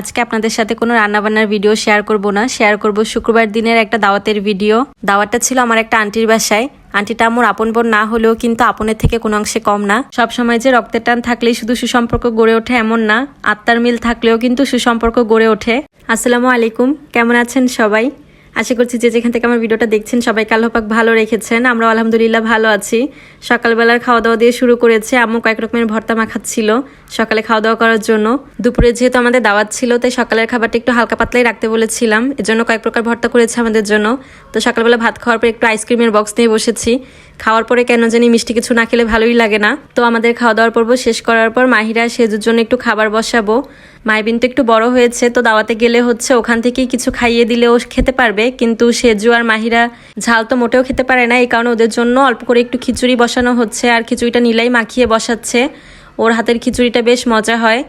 আজকে আপনাদের সাথে কোনো রান্নাবান্নার ভিডিও শেয়ার করব না। শেয়ার করব শুক্রবার দিনের একটা দাওয়াতের ভিডিও দাওয়াতটা ছিল আমার একটা আন্টির বাসায়। আন্টিটা আমার আপন বোন না হলেও কিন্তু আপনের থেকে কোনো অংশে কম না। সব সময় যে রক্তের টান থাকলেই শুধু সুসম্পর্ক গড়ে ওঠে এমন না। আত্মার মিল থাকলেও কিন্তু সুসম্পর্ক গড়ে ওঠে। আসসালামু আলাইকুম, কেমন আছেন সবাই? আশা করছি যে যেখান থেকে আমার ভিডিওটা দেখছেন সবাই কাল্লপাক ভালো রেখেছেন। আমরা আলহামদুলিল্লাহ ভালো আছি। সকালবেলার খাওয়া দাওয়া দিয়ে শুরু করেছে। আম্মু কয়েক রকমের ভর্তা মাখাচ্ছিল। সকালে খাওয়া দাওয়া করার জন্য। দুপুরে যেহেতু আমাদের দাওয়াত ছিল, তাই সকালের খাবারটা একটু হালকা পাতলাই রাখতে বলেছিলাম। এজন্য কয়েক প্রকার ভর্তা করেছে আমাদের জন্য। তো সকালবেলা ভাত খাওয়ার পর একটু আইসক্রিমের বক্স নিয়ে বসেছি। খাওয়ার পরে কেন জানি মিষ্টি কিছু না খেলে ভালোই লাগে না। তো আমাদের খাওয়া দাওয়ার পর্ব শেষ করার পর মাহিরা সেজুর জন্য একটু খাবার বসাবো। মাইবিন তো একটু বড় হয়েছে, তো দাওয়াতে গেলে হচ্ছে ওখান থেকেই কিছু খাইয়ে দিলে ও খেতে পারবে। কিন্তু সেজু আর মাহিরা ঝাল তো মোটেও খেতে পারে না, এই কারণে ওদের জন্য অল্প করে একটু খিচুড়ি বসানো হচ্ছে। আর খিচুড়িটা নিলাই মাখিয়ে বসাচ্ছে। ওর হাতের খিচুড়িটা বেশ মজা হয়।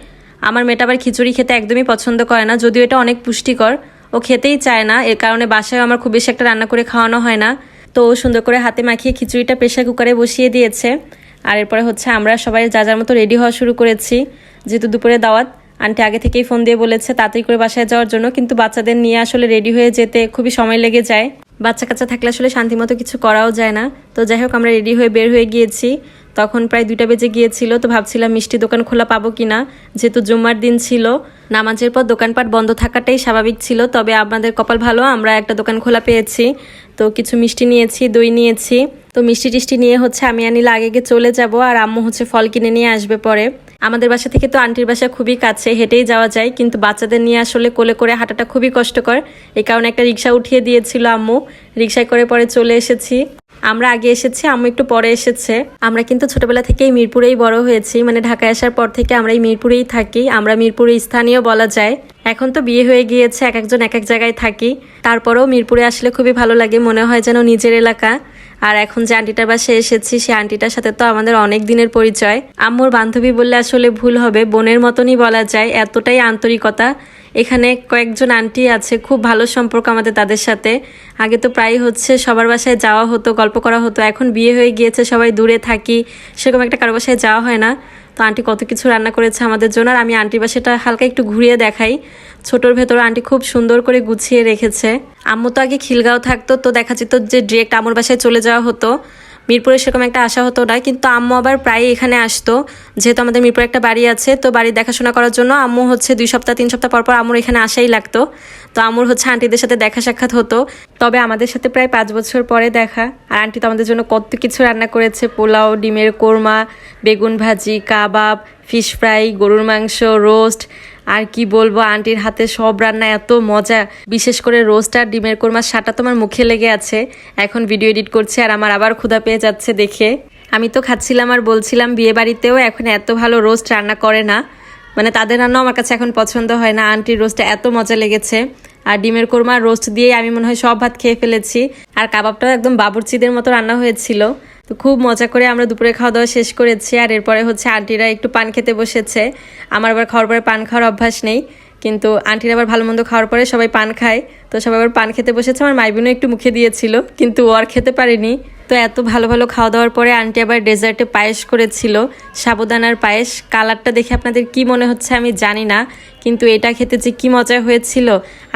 আমার মেয়েটা আবার খিচুড়ি খেতে একদমই পছন্দ করে না, যদিও এটা অনেক পুষ্টিকর। ও খেতেই চায় না, এর কারণে বাসায় আমার খুব বেশি একটা রান্না করে খাওয়ানো হয় না। তো ও সুন্দর করে হাতে মাখিয়ে খিচুড়িটা প্রেশার কুকারে বসিয়ে দিয়েছে। আর এরপরে হচ্ছে আমরা সবাই যা যার মতো রেডি হওয়া শুরু করেছি। যেহেতু দুপুরে দাওয়াত, আন্টি আগে থেকেই ফোন দিয়ে বলেছে তাড়াতাড়ি করে বাসায় যাওয়ার জন্য, কিন্তু বাচ্চাদের নিয়ে আসলে রেডি হয়ে যেতে খুবই সময় লেগে যায়। বাচ্চা কাচ্চা থাকলে আসলে শান্তিমতো কিছু করাও যায় না। তো যাই হোক, আমরা রেডি হয়ে বের হয়ে গিয়েছি। তখন প্রায় দুইটা বেজে গিয়েছিল, তো ভাবছিলাম মিষ্টি দোকান খোলা পাবো কিনা। যেহেতু জুম্মার দিন ছিল, নামাজের পর দোকানপাট বন্ধ থাকাটাই স্বাভাবিক ছিল, তবে আমাদের কপাল ভালো, আমরা একটা দোকান খোলা পেয়েছি। তো কিছু মিষ্টি নিয়েছি, দই নিয়েছি। তো মিষ্টি টিষ্টি নিয়ে হচ্ছে আমি আনিলে আগে গিয়ে চলে যাব, আর আম্মু হচ্ছে ফল কিনে নিয়ে আসবে পরে। আমাদের বাসা থেকে তো আন্টির বাসা খুবই কাছে, হেঁটেই যাওয়া যায়, কিন্তু বাচ্চাদের নিয়ে আসলে কোলে করে হাঁটাটা খুবই কষ্টকর। এই কারণে একটা রিক্সা উঠিয়ে দিয়েছিল আম্মু। রিক্সায় করে পরে চলে এসেছি। আমরা আগে এসেছি, আম্মু একটু পরে এসেছে। আমরা কিন্তু ছোটবেলা থেকেই মিরপুরেই বড় হয়েছি মানে ঢাকায় আসার পর থেকে আমরা এই মিরপুরেই থাকি, আমরা মিরপুরে স্থানীয় বলা যায়। এখন তো বিয়ে হয়ে গিয়েছে, এক একজন এক এক জায়গায় থাকি। তারপরেও মিরপুরে আসলে খুবই ভালো লাগে, মনে হয় যেন নিজের এলাকা। আর এখন যে আন্টিটার বাসায় এসেছি, সে আন্টিটার সাথে তো আমাদের অনেক দিনের পরিচয়। আম্মুর বান্ধবী বললে আসলে ভুল হবে, বোনের মতনই বলা যায়, এতটাই আন্তরিকতা। এখানে কয়েকজন আন্টি আছে, খুব ভালো সম্পর্ক আমাদের তাদের সাথে। আগে তো প্রায় হচ্ছে সবার বাসায় যাওয়া হতো, গল্প করা হতো, এখন বিয়ে হয়ে গিয়েছে, সবাই দূরে থাকি, সেরকম একটা কারও বাসায় যাওয়া হয় না। তো আন্টি কত কিছু রান্না করেছে আমাদের জন্য, আর আমি আন্টির বাসাটা হালকা একটু ঘুরিয়ে দেখাই। ছোটোর ভেতর আন্টি খুব সুন্দর করে গুছিয়ে রেখেছে। আম্মু তো আগে খিলগাঁও থাকতো, তো দেখা যেত যে ডিরেক্ট আমুর বাসায় চলে যাওয়া হতো। মিরপুরে সেরকম একটা আশা হতো না, কিন্তু আম্মু আবার প্রায় এখানে আসতো। যেহেতু আমাদের মিরপুরে একটা বাড়ি আছে, তো বাড়ির দেখাশোনা করার জন্য আম্মু হচ্ছে দুই সপ্তাহ, তিন সপ্তাহ পর পর আম্মুর এখানে আসাই লাগতো। তো আম্মুর হচ্ছে আন্টিদের সাথে দেখা সাক্ষাৎ হতো। তবে আমাদের সাথে প্রায় পাঁচ বছর পরে দেখা। আর আন্টি তো আমাদের জন্য কত কিছু রান্না করেছে। পোলাও, ডিমের কোরমা, বেগুন ভাজি, কাবাব ফিশ ফ্রাই গরুর মাংস রোস্ট আর কি বলব, আন্টির হাতে সব রান্না এত মজা। বিশেষ করে রোস্ট আর ডিমের কোরমার সাটা তোমার মুখে লেগে আছে। এখন ভিডিও এডিট করছে আর আমার আবার ক্ষুধা পেয়ে যাচ্ছে দেখে। আমি তো খাচ্ছিলাম আর বলছিলাম বিয়ে বাড়িতেও এখন এত ভালো রোস্ট রান্না করে না। মানে তাদের রান্না আমার কাছে এখন পছন্দ হয় না। আন্টির রোস্টটা এত মজা লেগেছে। আর ডিমের কোরমা রোস্ট দিয়ে আমি মনে হয় সব ভাত খেয়ে ফেলেছি। আর কাবাবটাও একদম বাবুরচিদের মতো রান্না হয়েছিল। তো খুব মজা করে আমরা দুপুরে খাওয়া দাওয়া শেষ করেছি। আর এরপরে হচ্ছে আন্টিরা একটু পান খেতে বসেছে। আমার আবার খাওয়ার পরে পান খাওয়ার অভ্যাস নেই। কিন্তু আন্টির আবার ভালো মন্দ খাওয়ার পরে সবাই পান খায়। তো সবাই আবার পান খেতে বসেছে। আমার মাইবিনও একটু মুখে দিয়েছিল, কিন্তু ও আর খেতে পারেনি। তো এত ভালো ভালো খাওয়া দাওয়ার পরে আন্টি আবার ডেজার্টে পায়েস করেছিল, সাবুদানার পায়েস। কালারটা দেখে আপনাদের কি মনে হচ্ছে আমি জানি না, কিন্তু এটা খেতে যে কি মজা হয়েছিল।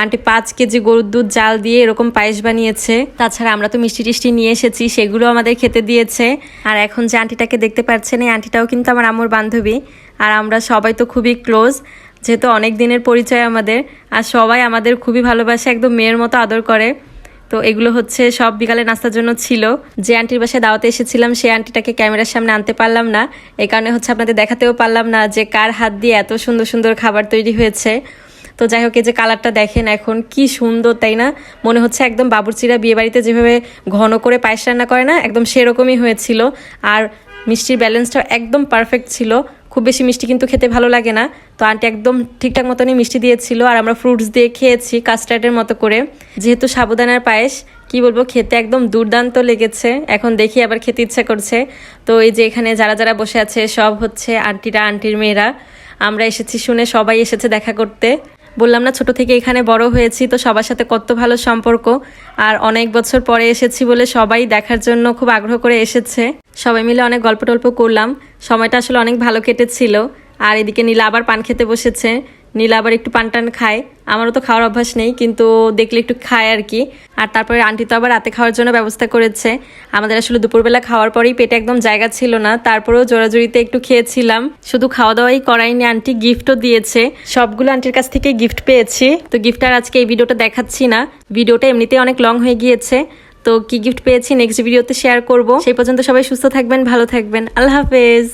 আন্টি পাঁচ কেজি গরুর দুধ, জাল দিয়ে এরকম পায়েস বানিয়েছে। তাছাড়া আমরা তো মিষ্টি টিষ্টি নিয়ে এসেছি, সেগুলো আমাদের খেতে দিয়েছে। আর এখন যে আন্টিটাকে দেখতে পাচ্ছেন, এই আন্টিটাও কিন্তু আমার আম্মুর বান্ধবী। আর আমরা সবাই তো খুবই ক্লোজ। যেহেতু অনেক দিনের পরিচয় আমাদের, আর সবাই আমাদের খুবই ভালোবাসে, একদম মেয়ের মতো আদর করে। তো এগুলো হচ্ছে সব বিকালে নাস্তার জন্য ছিল। যে আন্টির বাসায় দাওয়াতে এসেছিলাম, সেই আন্টিটাকে ক্যামেরার সামনে আনতে পারলাম না। এই কারণে হচ্ছে আপনাদের দেখাতেও পারলাম না যে কার হাত দিয়ে এত সুন্দর সুন্দর খাবার তৈরি হয়েছে। তো যাই হোক, এই যে কালারটা দেখেন এখন, কি সুন্দর, তাই না? মনে হচ্ছে একদম বাবুরচিরা বিয়ে বাড়িতে যেভাবে ঘন করে পায়েস রান্না করে না, একদম সেরকমই হয়েছিল। আর মিষ্টির ব্যালেন্সটাও একদম পারফেক্ট ছিল। খুব বেশি মিষ্টি কিন্তু খেতে ভালো লাগে না। তো আন্টি একদম ঠিকঠাক মতনই মিষ্টি দিয়েছিল আর আমরা ফ্রুটস দিয়ে খেয়েছি কাস্টার্ডের মতো করে। যেহেতু সাবুদানার পায়েস, কি বলব, খেতে একদম দুর্দান্ত লেগেছে। এখন দেখি আবার খেতে ইচ্ছা করছে। তো এই যে এখানে যারা যারা বসে আছে, সব হচ্ছে আন্টিরা, আন্টির মেয়েরা। আমরা এসেছি শুনে সবাই এসেছে দেখা করতে। বললাম না, ছোট থেকে এখানে বড় হয়েছি, তো সবার সাথে কত ভালো সম্পর্ক। আর অনেক বছর পরে এসেছি বলে সবাই দেখার জন্য খুব আগ্রহ করে এসেছে। সবাই মিলে অনেক গল্প টল্প করলাম। সময়টা আসলে অনেক ভালো কেটেছিল। আর এদিকে নীলা আবার পান খেতে বসেছে। নীলা আবার একটু পান টান খায়। আমারও তো খাওয়ার অভ্যাস নেই, কিন্তু দেখলে একটু খায় আর কি। আর তারপরে আন্টি তো আবার রাতে খাওয়ার জন্য ব্যবস্থা করেছে। আমাদের আসলে দুপুরবেলা খাওয়ার পরেই পেটে একদম জায়গা ছিল না, তারপরেও জোরাজুরিতে একটু খেয়েছিলাম। শুধু খাওয়া দাওয়াই করাইনি, আন্টি গিফটও দিয়েছে। সবগুলো আন্টির কাছ থেকে গিফট পেয়েছি। তো গিফট আর আজকে এই ভিডিওটা দেখাচ্ছি না। ভিডিওটা এমনিতেই অনেক লং হয়ে গিয়েছে। তো কি গিফট পেয়েছি নেক্সট ভিডিওতে শেয়ার করব। সেই পর্যন্ত সবাই সুস্থ থাকবেন, ভালো থাকবেন। আল্লাহ হাফেজ।